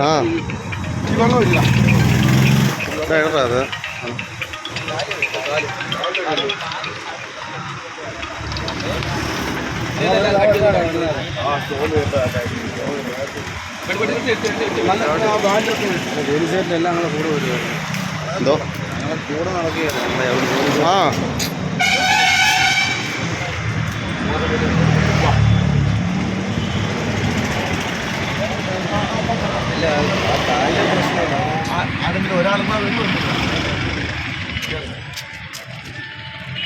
ആ. എടാ അത്. എല്ലാം കൂടെ കൂടെ വരുവാ എന്തോ? കൂടെ നടക്കുകയാണ് ആ. ആരെങ്കിലും ഒരാളെന്നാ വരുന്നുണ്ട്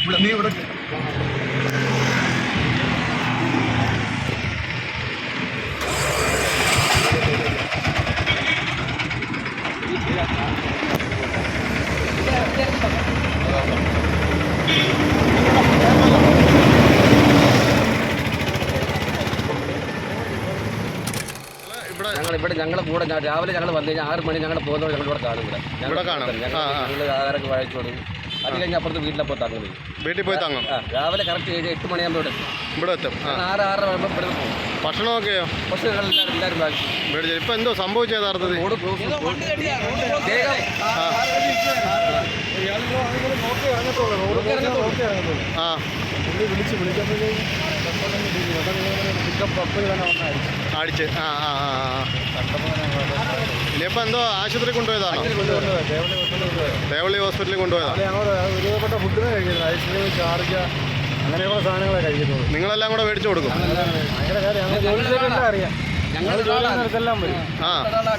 ഇവിടെ നീ ഇവിടെ ഇവിടെ ഞങ്ങൾ കൂടെ രാവിലെ ഞങ്ങൾ വന്നു കഴിഞ്ഞാൽ ആറ് മണി ഞങ്ങൾ പോകുന്നവർ ഞങ്ങൾ ഇവിടെ കാണും ഇവിടെ. കാണും. ഞങ്ങൾ ആഹാരമൊക്കെ വായിച്ചു കൊടുക്കും അത് കഴിഞ്ഞ് അപ്പുറത്ത് വീട്ടിലെ പോയി തങ്ങും വീട്ടിൽ പോയി തങ്ങും? രാവിലെ കറക്റ്റ് ഏഴ് എട്ട് മണിയാകുമ്പോൾ ഇവിടെ എത്തും. ഇവിടെ ആറ് ആറര ആകുമ്പോൾ ഇവിടെ പോകും. ഭക്ഷണമൊക്കെയോ ഭക്ഷണം എല്ലാവരും എല്ലാവരും മേടിച്ചു ഇപ്പം എന്തോ സംഭവിച്ചത് യഥാർത്ഥത്തിൽ? ആ. അടിച്ച്. ആ ആ ആ ഇനിയിപ്പോൾ എന്തോ ആശുപത്രി കൊണ്ടുപോയതാണോ? ദേവള്ളി ഹോസ്പിറ്റലിൽ കൊണ്ടുപോയതാണ് ഒരുപാട് ഫുഡിനെ കഴിക്കുന്നത് ഐസ്ക്രീം ചാർജ അങ്ങനെയുള്ള സാധനങ്ങളെ കഴിക്കുന്നത് നിങ്ങളെല്ലാം കൂടെ മേടിച്ചു കൊടുക്കും. അറിയാം ഞങ്ങൾ ആ.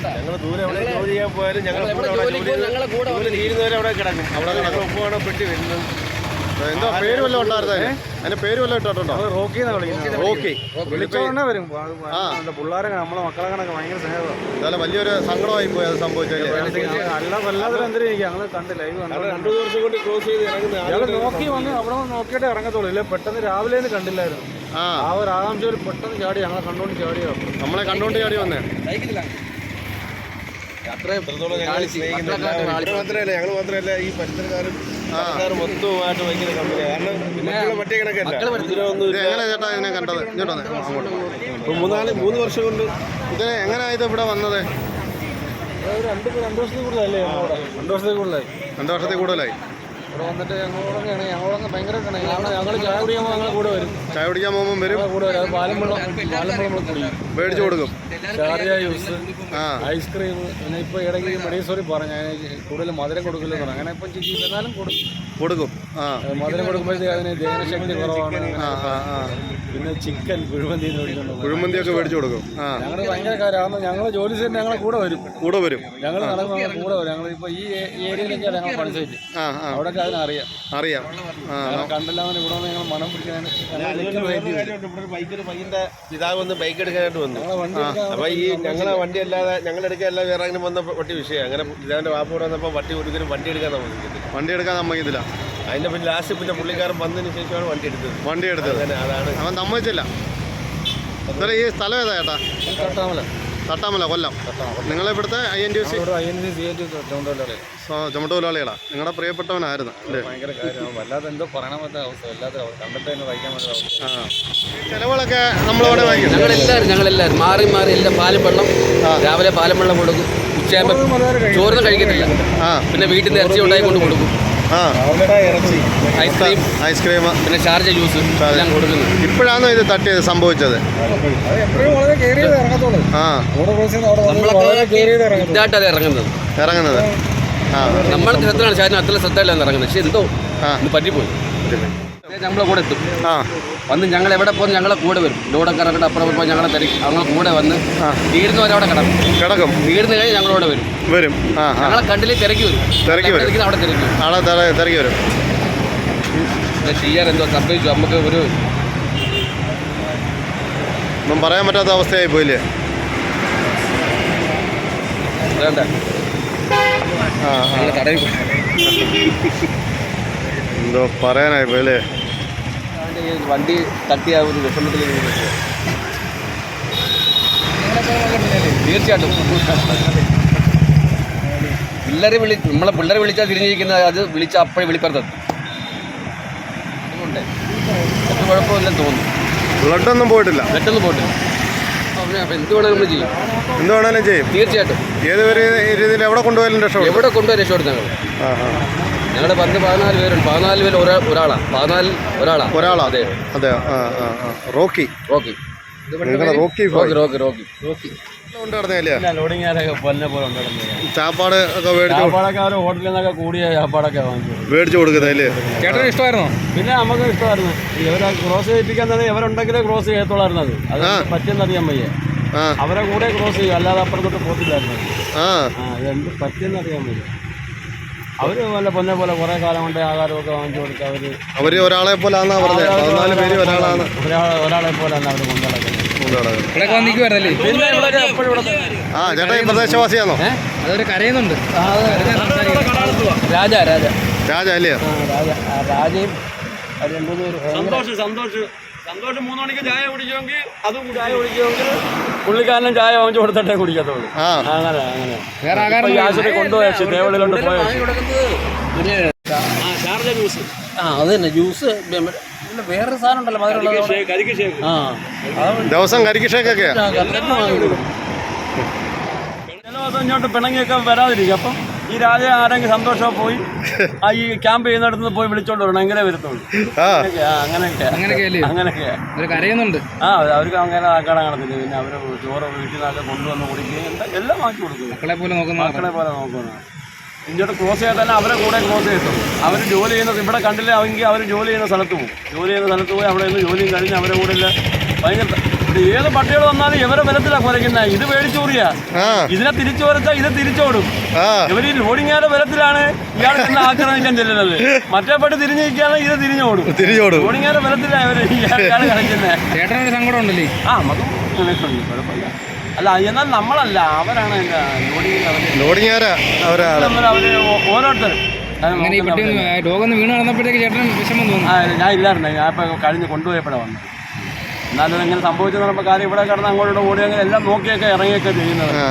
ഞങ്ങൾ ദൂരെ എവിടെ ജോലി ചെയ്യാൻ പോയാലും ഞങ്ങൾ ഞങ്ങളെ കൂടെ തീരുന്നവരെ അവിടെ കിടക്കും. അവിടെ കിടക്കും. ഒപ്പമാണ് പെട്ടി വരുന്നത്. എന്തോ പേര് വല്ലതും ഉണ്ടായിരുന്നേ അതിന്റെ പേര് വല്ലതും ഇട്ടിട്ടുണ്ടോ? Rocky Rocky. വിളിച്ചോണ്ടേ വരും. ആ. പിള്ളേരെ നമ്മളെ മക്കളെ കണക്ക് ഭയങ്കര സ്നേഹമാണ് ഇതായാലും വലിയൊരു സങ്കടമായി പോയി അത് സംഭവിച്ചല്ലേ നല്ല വല്ലാത്തൊരു എന്തിനാ ഞങ്ങൾ കണ്ട് ലൈവ് രണ്ടു ദിവസം കൊണ്ട് ക്ലോസ് ചെയ്ത് ഇറങ്ങുന്ന നോക്കി വന്ന് അവിടെ നോക്കിയിട്ട് ഇറങ്ങത്തുള്ളൂ. ഇല്ല പെട്ടെന്ന് രാവിലെ കണ്ടില്ലായിരുന്നു. ആ. ആ ഒരു ആകാംക്ഷയിൽ പെട്ടെന്ന് ചാടി ഞങ്ങളെ കണ്ടുകൊണ്ട് ചാടിയോ? നമ്മളെ കണ്ടുകൊണ്ട് ചാടി വന്നേ. മാത്രമല്ല ഞങ്ങൾ മാത്രമല്ല ഈ പരിസരക്കാരും ആ. മൊത്തമായിട്ട് ഭയങ്കര കമ്പനിയാണ് കാരണം കണക്കല്ല മൂന്നാൽ മൂന്ന് വർഷം കൊണ്ട് ഇത് എങ്ങനെയാ ഇത് ഇവിടെ വന്നത്? രണ്ട് രണ്ട് വർഷത്തിൽ ഞങ്ങളോട് രണ്ട് വർഷത്തിൽ കൂടുതലായി. രണ്ട് വർഷത്തിൽ കൂടുതലായി. ഇവിടെ വന്നിട്ട് ഞങ്ങളോടൊക്കെയാണ് ഞങ്ങളോടൊക്കെ ഭയങ്കര ഞങ്ങൾ ചായ കുടിക്കാൻ ഞങ്ങൾ കൂടെ വരും. ചായ കുടിക്കാൻ പോകുമ്പോൾ വരും. കൂടെ വരും. പാലും വെള്ളം പാലും വെള്ളം നമ്മൾ കുടിക്കും. മേടിച്ചു കൊടുക്കും. ചാർജ ജ്യൂസ് ഐസ്ക്രീം പിന്നെ ഇപ്പോൾ ഇടയ്ക്ക് മെഡീസോറി പറഞ്ഞു കൂടുതൽ മധുരം കൊടുക്കില്ലെന്ന് പറഞ്ഞു. അങ്ങനെ ഇപ്പം ചിക്കി എന്നാലും കൊടുക്കും. കൊടുക്കും. ആ. മധുരം കൊടുക്കുമ്പോഴത്തേക്ക് അതിന് ദഹനശക്തി കുറവാണ്. പിന്നെ ചിക്കൻ കുഴിമന്തി കുഴിമന്തി ഒക്കെ മേടിച്ചു കൊടുക്കും. ഞങ്ങൾ ഭയങ്കര കാര്യമാണ്. ഞങ്ങൾ ജോലി ചെയ്തിട്ട് ഞങ്ങളെ കൂടെ വരും. കൂടെ വരും. ഞങ്ങൾ നടക്കുമ്പോൾ കൂടെ വരും. ഞങ്ങൾ ഇപ്പോൾ ഈ ഏരിയയിലൊക്കെയാണ് ഞങ്ങൾ പണി സൈറ്റ് അതിനറിയാം അറിയാം. പിതാവ് വന്ന് ബൈക്ക് എടുക്കാനായിട്ട് വന്നു. അപ്പൊ ഈ ഞങ്ങളെ വണ്ടി അല്ലാതെ ഞങ്ങൾ എല്ലാ വേറെ അങ്ങനെ വന്ന വട്ടി വിഷയം. അങ്ങനെ പിതാവിന്റെ വാപ്പ ഇവിടെ വന്നപ്പോൾ വട്ടി ഒരിക്കലും വണ്ടി എടുക്കാൻ നമുക്ക് വണ്ടി എടുക്കാൻ സമ്മതിക്കത്തില്ല. അതിന്റെ പിന്നെ ലാസ്റ്റ് പിന്നെ പുള്ളിക്കാരൻ വന്നതിന് ശേഷമാണ് വണ്ടി എടുത്തത്. വണ്ടി എടുത്തത്. അതാണ്. അവൻ സമ്മതിച്ചില്ല. ഈ സ്ഥലം ഏതാ ചേട്ടാ? തട്ടാമല കൊല്ലം. നിങ്ങളിവിടുത്തെ ഐ എൻ ടി സി ഇവിടെ തൊഴിലാളികളാ നിങ്ങളുടെ പ്രിയപ്പെട്ടവനായിരുന്നു ചിലവുകളൊക്കെ നമ്മളവിടെ വാങ്ങിക്കും ഞങ്ങളെല്ലാവരും ഞങ്ങളെല്ലാവരും. മാറി മാറി എല്ലാം പാലും വെള്ളം രാവിലെ പാലും വെള്ളം കൊടുക്കും ഉച്ചയാകുമ്പോൾ ചോറൊന്നും കഴിക്കത്തില്ല. പിന്നെ വീട്ടിൽ നിന്ന് ഇറച്ചി ഉണ്ടായി കൊണ്ട് കൊടുക്കും. ഇറച്ചി. Ice cream. Ice cream. പിന്നെ ഷാർജ ജ്യൂസ് എല്ലാം കൊടുക്കുന്നു. ഇപ്പോഴാണോ ഇത് തട്ടിയത് സംഭവിച്ചത്? ആ. ഇതായിട്ടത് ഇറങ്ങുന്നത്. ഇറങ്ങുന്നത്. ആ. നമ്മൾ ശ്രദ്ധയാണ് ശാരീരം അത്ര ശ്രദ്ധയില്ലാന്ന് ഇറങ്ങുന്നത്. പക്ഷെ എന്തോ പറ്റിപ്പോയി. നമ്മളെ കൂടെ എത്തും. ആ. വന്ന് ഞങ്ങൾ എവിടെ പോകുന്ന ഞങ്ങളെ കൂടെ വരും. ലോഡൊക്കെ കറക്കട്ട് അപ്പുറം പോയി ഞങ്ങളെ തിരക്കി ഞങ്ങളെ കൂടെ വന്ന് ആ. തീരുന്നവരെ അവിടെ കിടക്കും. കിടക്കും. തീർന്നു കഴിഞ്ഞ് ഞങ്ങളോട് വരും. വരും. ആ ആ. ഞങ്ങളെ കണ്ടില്ലേ തിരക്കി വരും. തിരക്കി വരും. അവിടെ തിരക്കി വരും. ആളെ തിര- തിരക്കി വരും. ഇത് ചെയ്യാൻ എന്തോ സംഭവിച്ചു. നമുക്ക് ഒരു ഒന്നും പറയാൻ പറ്റാത്ത അവസ്ഥയായി പോയില്ലേ? വേണ്ട. ആ ആ. ഞങ്ങൾ കടയിൽ എന്തോ പറയാനായി പോയില്ലേ? ഈ വണ്ടി തട്ടിയ ഒരു വിഷമത്തിൽ. തീർച്ചയായിട്ടും. പിള്ളേരെ വിളി നമ്മളെ പിള്ളേരെ വിളിച്ചാൽ തിരിഞ്ഞിരിക്കുന്ന അത് വിളിച്ച അപ്പോഴേ വിളിപ്പുറത്തെത്തും അതുകൊണ്ട് അത് കുഴപ്പമില്ലെന്ന് തോന്നുന്നു. ബ്ലഡൊന്നും പോയിട്ടില്ല. ബ്ലഡൊന്നും പോയിട്ടില്ല. എന്ത് വേണമെങ്കിലും നമ്മൾ ചെയ്യും. എന്ത് വേണമെങ്കിലും ചെയ്യും. തീർച്ചയായിട്ടും. ഏത് രീതിയിൽ എവിടെ കൊണ്ടുപോയാലും രക്ഷപ്പെടും. എവിടെ കൊണ്ടുപോയാലും രക്ഷപ്പെടുത്താൻ ആ ആ ഞങ്ങളുടെ പത്ത് പതിനാല് പേരുണ്ട്. പതിനാല് പേര് ഒരാ ഒരാളാണ് പതിനാല് ഒരാളാ. ഒരാളാ. അതെ. അതെ. ആ ആ ആ റോക്കി. റോക്കി. നിങ്ങളുടെ Rocky Rocky Rocky Rocky. Rocky. കൊണ്ട് നടന്നല്ലേ ലോഡിങ് ആരൊക്കെ പൊന്നെ പോലെ ഉണ്ടായിരുന്നു ചാപ്പാട് ഒക്കെ മേടിച്ചു ചാപ്പാടൊക്കെ അവർ ഹോട്ടലിൽ നിന്നൊക്കെ കൂടിയ ചാപ്പാടൊക്കെ വാങ്ങിച്ചു മേടിച്ചു കൊടുക്കുന്നതല്ലേ ചേട്ടന് ഇഷ്ടമായിരുന്നോ? പിന്നെ നമുക്ക് ഇഷ്ടമായിരുന്നു. ഇവരെ ക്രോസ് ചെയ്യിപ്പിക്കാൻ തന്നെ ഇവരുണ്ടെങ്കിലേ ക്രോസ് ചെയ്യത്തുള്ളായിരുന്നു അത്. അത്. പറ്റിയെന്നറിയാൻ വയ്യ. ആ. അവരെ കൂടെ ക്രോസ് ചെയ്യും. അല്ലാതെ അപ്പുറത്തോട്ട് പോത്തില്ലായിരുന്നു ആ. ആ അതെന്ത് പറ്റിയെന്നറിയാൻ വയ്യ. അവർ വല്ല പൊന്നെ പോലെ കുറെ കാലം കൊണ്ട് ആഹാരമൊക്കെ വാങ്ങിച്ചു കൊടുത്ത് അവർ അവർ ഒരാളെ പോലാന്നാ പറഞ്ഞത് പതിനാല് പേര് ഒരാളാണ്. ഒരാളെ ഒരാളെ എപ്പോഴും ഇവിടെ ആ ചേട്ടാ ഈ പ്രദേശവാസിയാണോ അതൊരു കരയുന്നുണ്ട്. രാജ രാജ. രാജ അല്ലേ രാജയും സന്തോഷം സന്തോഷം. സന്തോഷം മൂന്ന് മണിക്ക് ചായ കുടിക്കുമെങ്കിൽ അതും ചായ കുടിക്കുമെങ്കിൽ പുള്ളിക്കാരനും ചായ വാങ്ങിച്ചു കൊടുത്തിട്ടേ കുടിക്കത്തുള്ളൂ. അങ്ങനെ ആശുപത്രി ദേവളിലോട്ട് ഷാർജ ജ്യൂസ്. ആ അത് തന്നെ ജ്യൂസ് പിന്നെ വേറൊരു സാധനം ഉണ്ടല്ലോ മധുരമുള്ളത് ഷേക്ക് കരിക്ക് ഷേക്ക്. ആ ദിവസം കരിക്കിഷേക്കൊക്കെയാ ആ, കട്ലറ്റ് വാങ്ങിക്കൊടുക്കും. ചില ദിവസം ഇങ്ങോട്ട് പിണങ്ങിയൊക്കെ വരാതിരിക്കും. അപ്പം ഈ രാജ ആരെങ്കിലും സന്തോഷം പോയി? ആ ഈ ക്യാമ്പ് ചെയ്യുന്നിടത്ത് നിന്ന് പോയി വിളിച്ചോണ്ട് വരണം. എങ്ങനെ വരുത്തുള്ളൂ. അങ്ങനെയൊക്കെയാ അങ്ങനെയൊക്കെ അങ്ങനെയൊക്കെ ഒരു കരയുന്നുണ്ട്. ആ അവർക്ക് അങ്ങനെ ആക്കാടം കാണത്തില്ല പിന്നെ അവർ ചോറ് വീട്ടിൽ നിന്നൊക്കെ കൊണ്ടുവന്ന് കുടിക്കുകയും എല്ലാം വാങ്ങി കൊടുക്കും. മക്കളെ പോലെ നോക്കുന്നു മക്കളെ പോലെ നോക്കുന്നു ഇങ്ങോട്ട് ക്രോസ് ചെയ്താൽ തന്നെ അവരെ കൂടെ ക്രോസ് ചെയ്തു അവർ ജോലി ചെയ്യുന്നത് ഇവിടെ കണ്ടില്ല അവർ ജോലി ചെയ്യുന്ന സ്ഥലത്ത് പോകും. ജോലി ചെയ്യുന്ന സ്ഥലത്ത് പോയി അവിടെ നിന്ന് ജോലിയും കഴിഞ്ഞ് അവരെ കൂടെ ഇല്ല. ഭയങ്കര ഏത് പട്ടികൾ വന്നാലും ഇവരെ ബലത്തിലാണ് കുരയ്ക്കുന്നത് ഇത് പേടിച്ചൂറിയ. ആ. ഇതിനെ തിരിച്ചു വരച്ചാൽ ഇത് തിരിച്ചോടും. ഇവർ ഈ ലോഡിങ്ങാരുടെ ബലത്തിലാണ് ഇയാൾ ഇന്ന് ആക്രമിക്കാൻ ചെല്ലുന്നത്. മറ്റേ പട്ടി തിരിഞ്ഞു നിൽക്കുകയാണെങ്കിൽ ഇത് തിരിഞ്ഞോടും. തിരിഞ്ഞോടും. ലോഡിങ്ങാരുടെ ബലത്തിലാണ് ഇവർ ഇയാൾ കളിക്കുന്നത് ചേട്ടനൊരു സങ്കടം ഉണ്ടല്ലേ? ആ നമുക്ക് കുഴപ്പമില്ല. അല്ല എന്നാൽ നമ്മളല്ല അവരാണ് ലോഡിങ് ഓരോരുത്തർ അവർ രോഗം വീണ് നടന്നപ്പോഴത്തേക്ക് ചേട്ടൻ വിഷമം തോന്നുന്നു. ആ, ഞാൻ ഇല്ലായിരുന്നു. ഞാൻ ഇപ്പൊ കഴിഞ്ഞ് കൊണ്ടുപോയപ്പോഴാണ് വന്നത്. എന്നാലും ഇങ്ങനെ സംഭവിച്ചെന്ന് പറയുമ്പോൾ കാര്യം ഇവിടെ കിടന്ന് അങ്ങോട്ട് ഓടി അങ്ങനെ എല്ലാം നോക്കിയൊക്കെ ഇറങ്ങിയൊക്കെ ചെയ്യുന്നത്.